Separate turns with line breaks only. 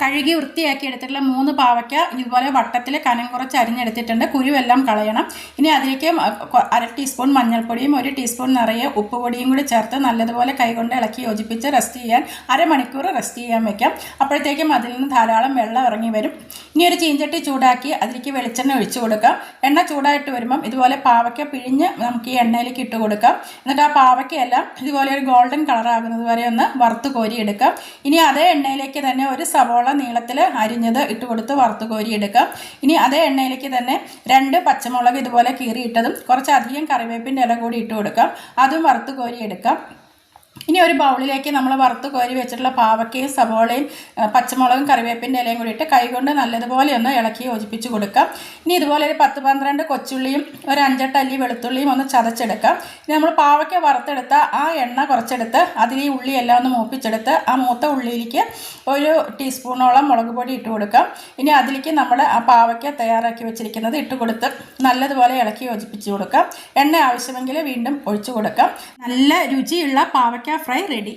കഴുകി വൃത്തിയാക്കി എടുത്തിട്ടുള്ള മൂന്ന് പാവയ്ക്ക ഇതുപോലെ വട്ടത്തിൽ കനം കുറച്ച് അരിഞ്ഞെടുത്തിട്ടുണ്ട്. കുരുവെല്ലാം കളയണം. ഇനി അതിലേക്ക് അര ടീസ്പൂൺ മഞ്ഞൾപ്പൊടിയും ഒരു ടീസ്പൂൺ നിറയെ ഉപ്പ് പൊടിയും കൂടി ചേർത്ത് നല്ലതുപോലെ കൈകൊണ്ട് ഇളക്കി യോജിപ്പിച്ച് റെസ്റ്റ് ചെയ്യാൻ അരമണിക്കൂർ റെസ്റ്റ് ചെയ്യാൻ വെക്കാം. അപ്പോഴത്തേക്കും അതിൽ നിന്ന് ധാരാളം വെള്ളം ഇറങ്ങി വരും. ഇനി ഒരു ചീഞ്ചട്ടി ചൂടാക്കി അതിലേക്ക് വെളിച്ചെണ്ണ ഒഴിച്ചു കൊടുക്കാം. എണ്ണ ചൂടായിട്ട് വരുമ്പം ഇതുപോലെ പാവയ്ക്ക പിഴിഞ്ഞ് നമുക്ക് ഈ എണ്ണയിലേക്ക് ഇട്ട് കൊടുക്കാം. എന്നിട്ട് ആ പാവയ്ക്കയെല്ലാം ഇതുപോലെ ഒരു ഗോൾഡൻ കളറാകുന്നത് വരെ ഒന്ന് വറുത്ത് കോരിയെടുക്കാം. ഇനി അതേ എണ്ണയിലേക്ക് തന്നെ ഒരു സവോള നീളത്തിൽ അരിഞ്ഞത് ഇട്ട് കൊടുത്ത് വറുത്ത് കോരിയെടുക്കാം ഇനി അതേ എണ്ണയിലേക്ക് തന്നെ രണ്ട് പച്ചമുളക് ഇതുപോലെ കീറിയിട്ടതും കുറച്ചധികം കറിവേപ്പിന്റെ ഇല കൂടി ഇട്ട് കൊടുക്കാം. അതും വറുത്ത് കോരിയെടുക്കാം ഇനി ഒരു ബൗളിലേക്ക് നമ്മൾ വറുത്ത് കോരി വെച്ചിട്ടുള്ള പാവക്കയും സവോളയും പച്ചമുളകും കറിവേപ്പിന്റെ ഇലയും കൂടി ഇട്ട് കൈകൊണ്ട് നല്ലതുപോലെ ഒന്ന് ഇളക്കി യോജിപ്പിച്ച് കൊടുക്കാം. ഇനി ഇതുപോലെ ഒരു പത്ത് പന്ത്രണ്ട് കൊച്ചുള്ളിയും ഒരു അഞ്ചെട്ട് അല്ലി വെളുത്തുള്ളിയും ഒന്ന് ചതച്ചെടുക്കാം. ഇനി നമ്മൾ പാവയ്ക്ക വറുത്തെടുത്ത ആ എണ്ണ കുറച്ചെടുത്ത് അതിൽ ഈ ഉള്ളി എല്ലാം ഒന്ന് മൂപ്പിച്ചെടുത്ത് ആ മൂത്ത ഉള്ളിയിലേക്ക് ഒരു ടീസ്പൂണോളം മുളക് പൊടി ഇട്ട് കൊടുക്കാം. ഇനി അതിലേക്ക് നമ്മൾ ആ പാവയ്ക്ക തയ്യാറാക്കി വെച്ചിരിക്കുന്നത് ഇട്ട് കൊടുത്ത് നല്ലതുപോലെ ഇളക്കി യോജിപ്പിച്ച് കൊടുക്കാം. എണ്ണ ആവശ്യമെങ്കിൽ വീണ്ടും ഒഴിച്ചു കൊടുക്കാം. നല്ല രുചിയുള്ള പാവയ്ക്ക ഫ്രൈ റെഡി.